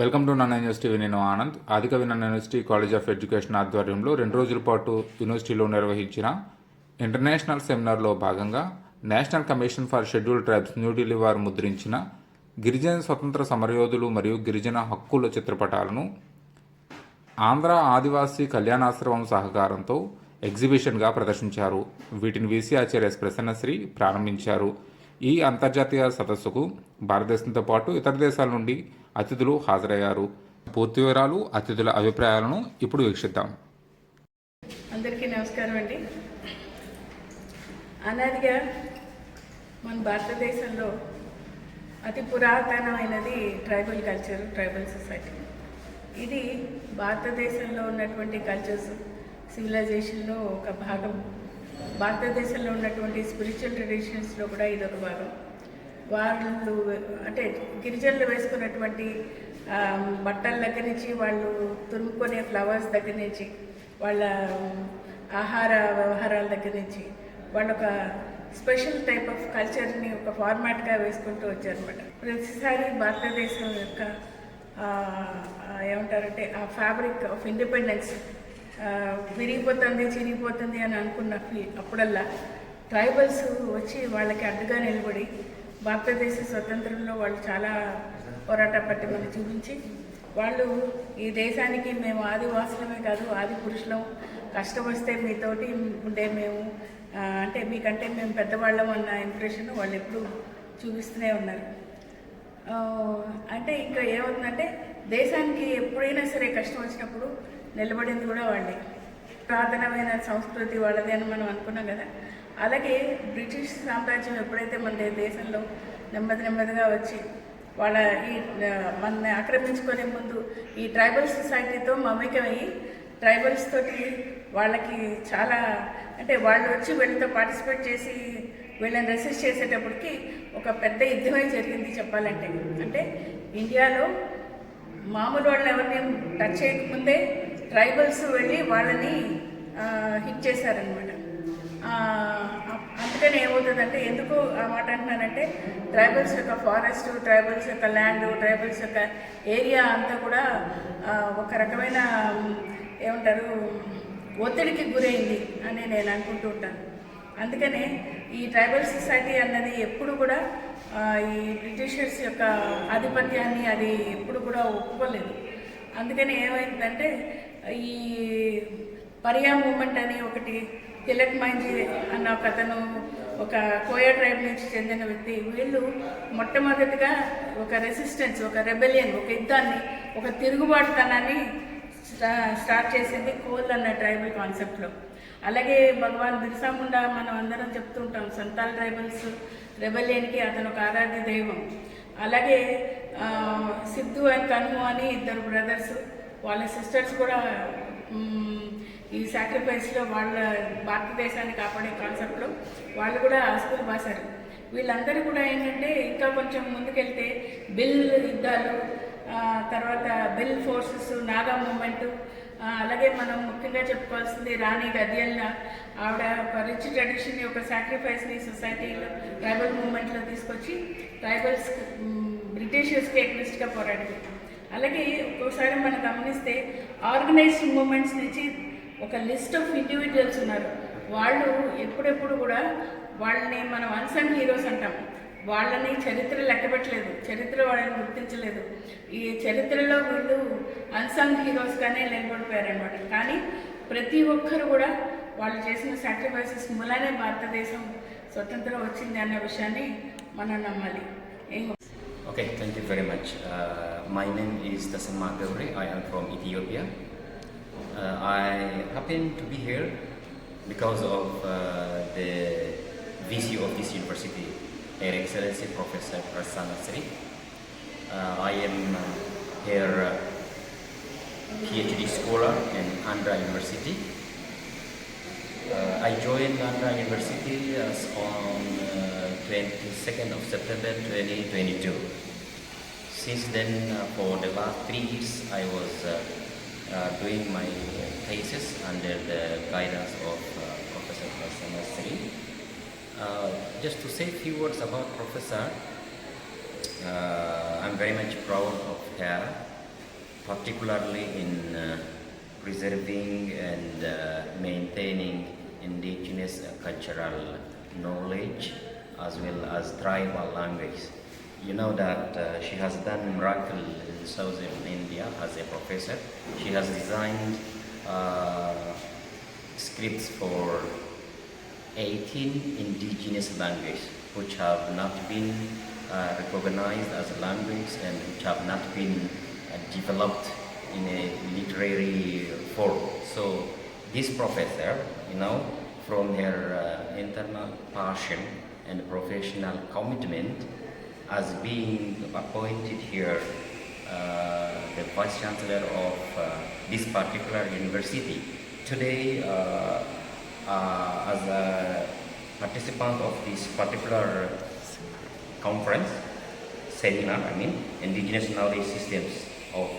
Welcome to none university నేను ఆనంద్. ఆదిక నన్న యూనివర్సిటీ కాలేజ్ ఆఫ్ ఎడ్యుకేషన్ ఆధ్వర్యంలో రెండు రోజుల పాటు యూనివర్సిటీలో నిర్వహించిన ఇంటర్నేషనల్ సెమినార్లో భాగంగా national commission for schedule tribes New Delhi వారు ముద్రించిన గిరిజన స్వతంత్ర సమరయోధులు మరియు గిరిజన హక్కుల చిత్రపటాలను ఆంధ్ర ఆదివాసీ కళ్యాణాశ్రమం సహకారంతో ఎగ్జిబిషన్గా ప్రదర్శించారు. వీటిని వీసీ ఆచార్య ప్రసన్నశ్రీ ప్రారంభించారు. ఈ అంతర్జాతీయ సదస్సుకు భారతదేశంతో పాటు ఇతర దేశాల నుండి అతిథులు హాజరయ్యారు. పూర్తి వివరాలు అతిథుల అభిప్రాయాలను ఇప్పుడు వీక్షిద్దాం. అందరికీ నమస్కారం అండి. అనాదిగా మన భారతదేశంలో అతి పురాతనమైనది ట్రైబల్ కల్చర్ ట్రైబల్ సొసైటీ. ఇది భారతదేశంలో ఉన్నటువంటి కల్చర్స్ సివిలైజేషన్లో ఒక భాగం. భారతదేశంలో ఉన్నటువంటి స్పిరిచువల్ ట్రెడిషన్స్లో కూడా ఇది ఒక భాగం. వాళ్ళు అంటే గిరిజనులు వేసుకున్నటువంటి బట్టల దగ్గర నుంచి వాళ్ళు తురుముకునే ఫ్లవర్స్ దగ్గర నుంచి వాళ్ళ ఆహార వ్యవహారాల దగ్గర నుంచి వాళ్ళు ఒక స్పెషల్ టైప్ ఆఫ్ కల్చర్ని ఒక ఫార్మాట్గా వేసుకుంటూ వచ్చారనమాట ప్రతిసారి భారతదేశం యొక్క ఏమంటారంటే ఆ ఫ్యాబ్రిక్ ఆఫ్ ఇండిపెండెన్స్ విరిగిపోతుంది చిరిగిపోతుంది అని అనుకున్న ఫీ- అప్పుడల్లా ట్రైబల్స్ వచ్చి వాళ్ళకి అడ్డుగా నిలబడి భారతదేశ స్వతంత్రంలో వాళ్ళు చాలా పోరాట పట్టుమని చూపించి వాళ్ళు ఈ దేశానికి మేము ఆదివాసులమే కాదు ఆది పురుషులం. కష్టం వస్తే మీతోటి ఉండే మేము అంటే మీకంటే మేము పెద్దవాళ్ళం అన్న ఇంప్రెషన్ వాళ్ళు ఎప్పుడు చూపిస్తూనే ఉన్నారు. అంటే ఇంకా ఏమవుతుందంటే దేశానికి ఎప్పుడైనా సరే కష్టం వచ్చినప్పుడు నిలబడింది కూడా వాళ్ళే పురాతనమైన సంస్కృతి వాళ్ళది అని మనం అనుకున్నాం కదా. అలాగే బ్రిటిష్ సామ్రాజ్యం ఎప్పుడైతే మన దేశంలో నెమ్మది నెమ్మదిగా వచ్చి వాళ్ళ ఈ మనల్ని మనని ఆక్రమించుకునే ముందు ఈ ట్రైబల్ సొసైటీతో మమేకమయ్యి ట్రైబల్స్ తోటి వాళ్ళకి చాలా అంటే వాళ్ళు వచ్చి వీళ్ళతో పార్టిసిపేట్ చేసి వీళ్ళని రెసిస్ట్ చేసేటప్పటికి ఒక పెద్ద యుద్ధమే జరిగింది చెప్పాలంటే. అంటే ఇండియాలో మామూలు వాళ్ళు ఎవరిని టచ్ చేయకముందే ట్రైబల్స్ వెళ్ళి వాళ్ళని హిట్ చేశారనమాట అందుకనే ఏమవుతుందంటే ఎందుకు ఆ మాట అంటున్నానంటే ట్రైబల్స్ యొక్క ఫారెస్ట్ ట్రైబల్స్ యొక్క ల్యాండ్ ట్రైబల్స్ యొక్క ఏరియా అంతా కూడా ఒక రకమైన ఏమంటారు ఒత్తిడికి గురైంది అని నేను అనుకుంటూ ఉంటాను. అందుకనే ఈ ట్రైబల్ సొసైటీ అన్నది ఎప్పుడు కూడా ఈ బ్రిటిషర్స్ యొక్క ఆధిపత్యాన్ని అది ఎప్పుడు కూడా ఒప్పుకోలేదు. అందుకని ఏమైందంటే ఈ పరియా మూమెంట్ అని ఒకటి తిలక్ మైంది అన్న ఒక అతను ఒక కోయా ట్రైబ్ నుంచి చెందిన వ్యక్తి వీళ్ళు మొట్టమొదటిగా ఒక రెసిస్టెన్స్ ఒక రెబెలియన్ ఒక యుద్ధాన్ని ఒక తిరుగుబాటుతనాన్ని స్టా- స్టార్ట్ చేసింది కోల్ అన్న ట్రైబల్ కాన్సెప్ట్లో. అలాగే భగవాన్ బిర్సా ముండా మనం అందరం చెప్తూ ఉంటాం సంతాల్ ట్రైబల్స్ రెబెలియన్కి అతను ఒక ఆరాధ్య దైవం. అలాగే సిద్ధు అండ్ కన్ము అని ఇద్దరు బ్రదర్స్ వాళ్ళ సిస్టర్స్ కూడా ఈ సాక్రిఫైస్లో వాళ్ళ భారతదేశాన్ని కాపాడే కాన్సెప్ట్లో వాళ్ళు కూడా ఆస్తులు బాసారు. వీళ్ళందరూ కూడా ఏంటంటే ఇంకా కొంచెం ముందుకెళ్తే బిల్ యుద్ధాలు తర్వాత బిల్ ఫోర్సెస్ నాగా మూమెంట్ అలాగే మనం ముఖ్యంగా చెప్పుకోవాల్సింది రాణి గద్యల్న ఆవిడ ఒక రిచ్ ట్రెడిషన్ ఒక సాక్రిఫైస్ని సొసైటీలో ట్రైబల్ మూమెంట్లో తీసుకొచ్చి ట్రైబల్స్ బ్రిటిషర్స్కి ఎగ్నెస్ట్గా పోరాడింది. అలాగే ఒక్కోసారి మనం గమనిస్తే ఆర్గనైజ్డ్ మూమెంట్స్ నుంచి ఒక లిస్ట్ ఆఫ్ ఇండివిజువల్స్ ఉన్నారు. వాళ్ళు ఎప్పుడెప్పుడు కూడా వాళ్ళని మనం అన్సంగ్ హీరోస్ అంటాం. వాళ్ళని చరిత్ర లెక్కపెట్టలేదు చరిత్ర వాళ్ళని గుర్తించలేదు. ఈ చరిత్రలో వీళ్ళు అన్సంగ్ హీరోస్గానే నిలబడిపోయారనమాట కానీ ప్రతి ఒక్కరు కూడా వాళ్ళు చేసిన సాక్రిఫైసెస్ మూలనే భారతదేశం స్వతంత్రం వచ్చింది అన్న విషయాన్ని మనం నమ్మాలి. ఏం okay thank you very my name is Tasama Gauri. I am from Ethiopia. Uh, I happen to be here because of uh, the VC of this university, Her Excellency Professor Prasanna Sri. Uh, I am here uh, PhD scholar in Andhra University. Uh, I joined Andhra University on uh, 22nd of September 2022. Since then, uh, for the last three years, I was uh, uh, doing my thesis under the guidance of Professor Sri. Uh, just to say a few words about Professor, uh, I'm very much proud of her particularly in uh, preserving and uh, maintaining indigenous cultural knowledge as well as tribal language. You know that uh, she has done miracle in southern India as a professor. She has designed uh, scripts for 18 indigenous languages which have not been uh, recognized as a language and which have not been uh, developed in a literary form. So this professor, you know, from her uh, internal passion and professional commitment as being appointed here uh, the vice chancellor of uh, this particular university. Today, uh, uh, as a participant of this particular conference, seminar, I mean, indigenous knowledge systems of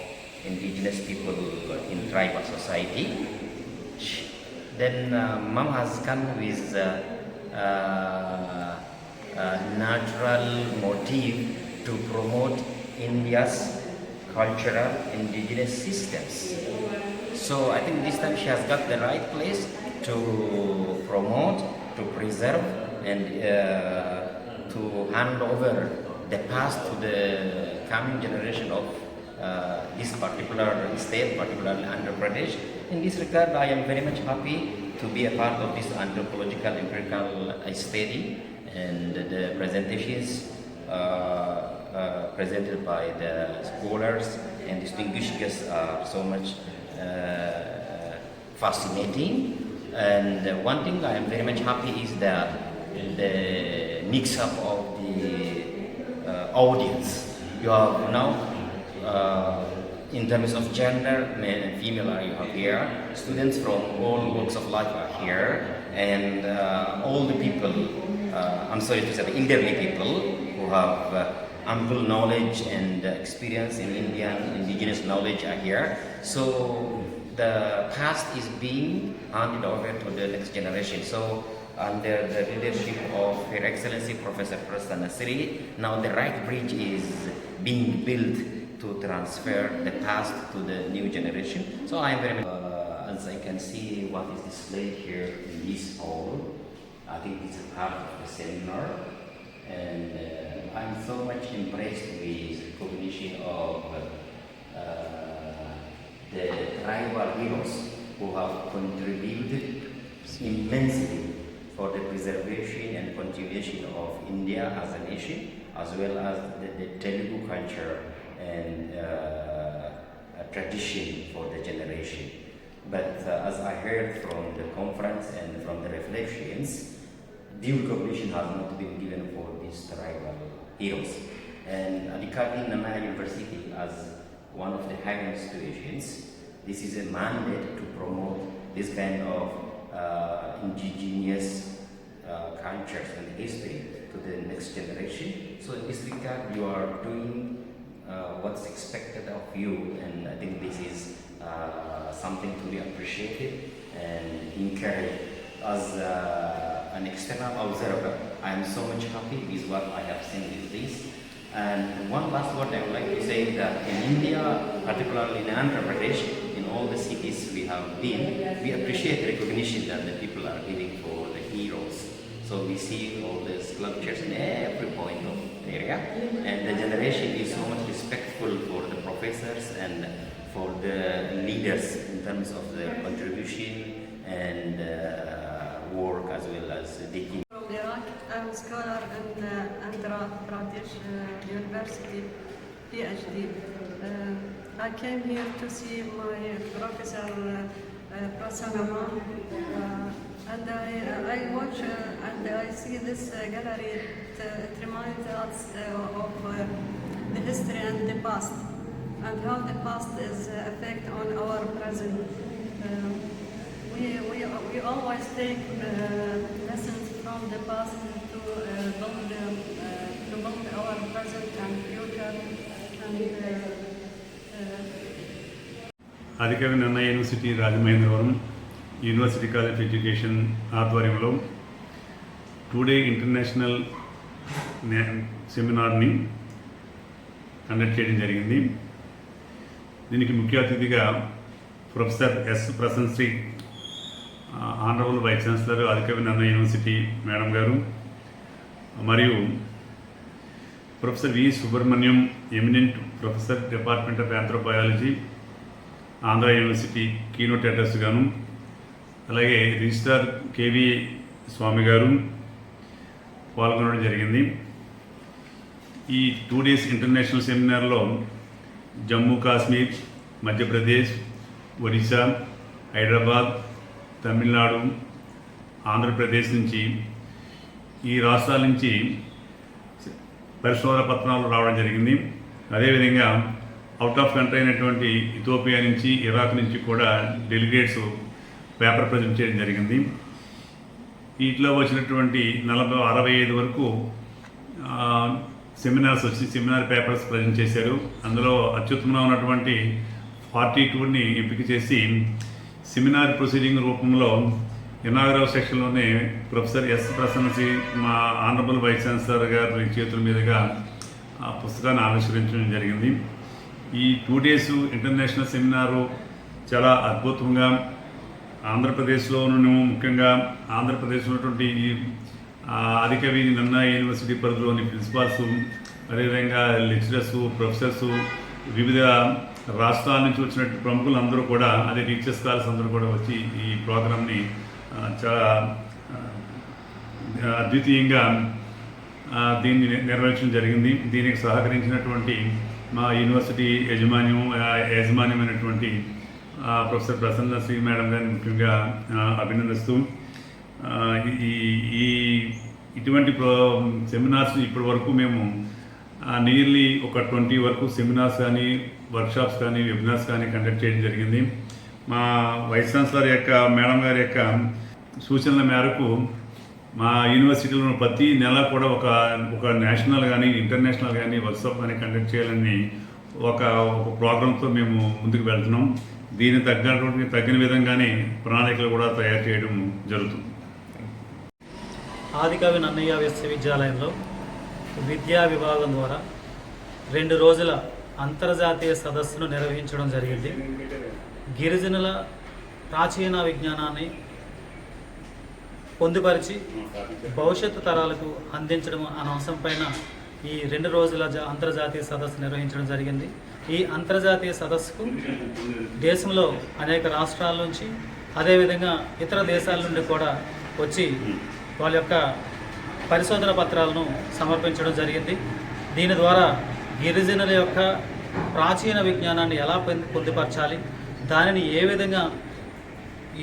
indigenous people in tribal society. Then uh, mom has come with uh, uh, natural motive to promote India's cultural indigenous systems. So I think this time she has got the right place to promote, to preserve, and uh, to hand over the past to the coming generation of uh, this particular state, particularly Andhra Pradesh. In this regard, I am very much happy to be a part of this anthropological empirical study and the presentations uh, uh, presented by the scholars and distinguished guests are so much uh, fascinating. And one thing I am very much happy is that the mix up of the uh, audience. You have now, uh, in terms of gender, male and female are you have here. Students from all walks of life are here, and uh, all the people. Uh, I'm sorry to say, the elderly people who have uh, ample knowledge and uh, experience in Indian indigenous knowledge are here. So the past is being handed over to the next generation. So under the leadership of Her Excellency Professor Prasad Nasiri, now the right bridge is being built to transfer the past to the new generation. So I am very uh, as I can see what is displayed here in this hall, I think it's a part of the seminar, and uh, I'm so much impressed with the recognition of uh, the tribal heroes who have contributed immensely for the preservation and continuation of India as a nation, as well as the, the Telugu culture and uh, tradition for the generation. But uh, as I heard from the conference and from the reflections, due recognition has not been given for these tribal heroes. And Adhikari Namaya University, as one of the higher institutions, this is a mandate to promote this kind of uh, indigenous uh, cultures and history to the next generation. So in this regard, you are doing uh, what's expected of you, and I think this is uh, something to be appreciated and encouraged. As uh, an external observer, I am so much happy with what I have seen with this. And one last word I would like to say that in India, particularly in Andhra Pradesh, in all the cities we have been, we appreciate recognition that the people are giving for the heroes. So we see all the sculptures in every point of the area, and the generation is so much respectful for the professors and for the leaders in terms of their contribution and uh, work as well as team. From Iraq, I'm a scholar in Andhra Pradesh uh, University, PhD. Uh, I came here to see my professor uh, uh, Prasanna uh, and I, I watch uh, and I see this uh, gallery. It, uh, it reminds us uh, of uh, the history and the past and how the past is uh, effect on our present. Uh, we, we, we always take uh, lessons from the past to uh, build, um, uh, to build our present and future. And, uh, uh Adikavi Nannaya university Rajamahendravaram university college of education ఆధ్వర్యంలో today international సెమినార్ని conduct చేయడం జరిగింది దీనికి ముఖ్య అతిథిగా professor S ప్రశంశ్రీ honourable vice chancellor Adikavi Nannaya university madam గారు మరియు professor V Subrahmanyam eminent professor department of anthropology Andhra university keynote address గాను అలాగే రిజిస్ట్రార్ కేవి స్వామి గారు పాల్గొనడం జరిగింది. ఈ టూ డేస్ ఇంటర్నేషనల్ సెమినార్లో జమ్మూ కాశ్మీర్ మధ్యప్రదేశ్ ఒడిశా హైదరాబాద్ తమిళనాడు ఆంధ్రప్రదేశ్ నుంచి ఈ రాష్ట్రాల నుంచి పరిశోధన పత్రాలు రావడం జరిగింది. అదేవిధంగా అవుట్ ఆఫ్ కంట్రీ అయినటువంటి ఇథోపియా నుంచి ఇరాక్ నుంచి కూడా డెలిగేట్స్ పేపర్ ప్రజెంట్ చేయడం జరిగింది. వీటిలో వచ్చినటువంటి నలభై అరవై ఐదు వరకు సెమినార్స్ వచ్చి సెమినార్ పేపర్స్ ప్రజెంట్ చేశారు. అందులో అత్యుత్తమంగా ఉన్నటువంటి ఫార్టీ టూని ఎంపిక చేసి సెమినార్ ప్రొసీడింగ్ రూపంలో ఇనాగరల్ సెక్షన్లోనే ప్రొఫెసర్ ఎస్ ప్రసన్నసి మా ఆనరబుల్ వైస్ ఛాన్సలర్ గారి చేతుల మీదుగా ఆ పుస్తకాన్ని ఆవిష్కరించడం జరిగింది. ఈ టూ డేస్ ఇంటర్నేషనల్ సెమినారు చాలా అద్భుతంగా ఆంధ్రప్రదేశ్లోను ముఖ్యంగా ఆంధ్రప్రదేశ్ ఉన్నటువంటి ఈ ఆ, యూనివర్సిటీ పరిధిలోని ప్రిన్సిపాల్స్ అదేవిధంగా లెక్చరర్స్ ప్రొఫెసర్స్ వివిధ రాష్ట్రాల నుంచి వచ్చినట్టు ప్రముఖులు అందరూ కూడా అదే టీచర్స్ కాలేజ్ అందరూ కూడా వచ్చి ఈ ప్రోగ్రామ్ని చాలా అద్వితీయంగా దీన్ని నిర్వహించడం జరిగింది. దీనికి సహకరించినటువంటి మా యూనివర్సిటీ యజమాన్యం ఆ, యాజమాన్యమైనటువంటి ఆ, ప్రొఫెసర్ ప్రసన్న శ్రీ మేడం గారిని ముఖ్యంగా అభినందిస్తూ ఈ ఈ ఇటువంటి ప్రో సెమినార్స్ ఇప్పటి వరకు మేము నియర్లీ ఒక ట్వంటీ వరకు సెమినార్స్ కానీ వర్క్షాప్స్ కానీ వెబినార్స్ కానీ కండక్ట్ చేయడం జరిగింది. మా వైస్ ఛాన్సలర్ యొక్క మేడం గారి యొక్క సూచనల మేరకు మా యూనివర్సిటీలో ప్రతి నెల కూడా ఒక ఒక నేషనల్ కానీ ఇంటర్నేషనల్ కానీ వర్క్షాప్ కానీ కండక్ట్ చేయాలని ఒక ఒక ప్రోగ్రాంతో మేము ముందుకు వెళ్తున్నాం. దీనికి తగ్గటువంటి తగిన విధంగానే ప్రణాళికలు కూడా తయారు చేయడం జరుగుతుంది. ఆదికవి నన్నయ్య విశ్వవిద్యాలయంలో విద్యా విభాగం ద్వారా రెండు రోజుల అంతర్జాతీయ సదస్సును నిర్వహించడం జరిగింది. గిరిజనుల ప్రాచీన విజ్ఞానాన్ని పొందుపరిచి భవిష్యత్తు తరాలకు అందించడం అనే అంశం పైన ఈ రెండు రోజుల జా- అంతర్జాతీయ సదస్సు నిర్వహించడం జరిగింది. ఈ అంతర్జాతీయ సదస్సుకు దేశంలో అనేక రాష్ట్రాల నుంచి అదేవిధంగా ఇతర దేశాల నుండి కూడా వచ్చి వాళ్ళ యొక్క పరిశోధన పత్రాలను సమర్పించడం జరిగింది. దీని ద్వారా గిరిజనుల యొక్క ప్రాచీన విజ్ఞానాన్ని ఎలా పొందుపరచాలి? దానిని ఏ విధంగా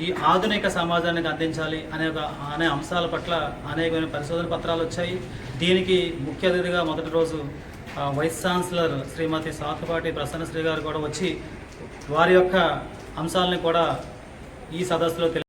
ఈ ఆధునిక సమాజానికి అందించాలి అనే ఒక అనే అంశాల పట్ల అనేకమైన పరిశోధన పత్రాలు వచ్చాయి. దీనికి ముఖ్య అతిథిగా మొదటి రోజు వైస్ ఛాన్సలర్ శ్రీమతి సాతుపాటి ప్రసన్నశ్రీ గారు కూడా వచ్చి వారి యొక్క అంశాలని కూడా ఈ సదస్సులో తెలి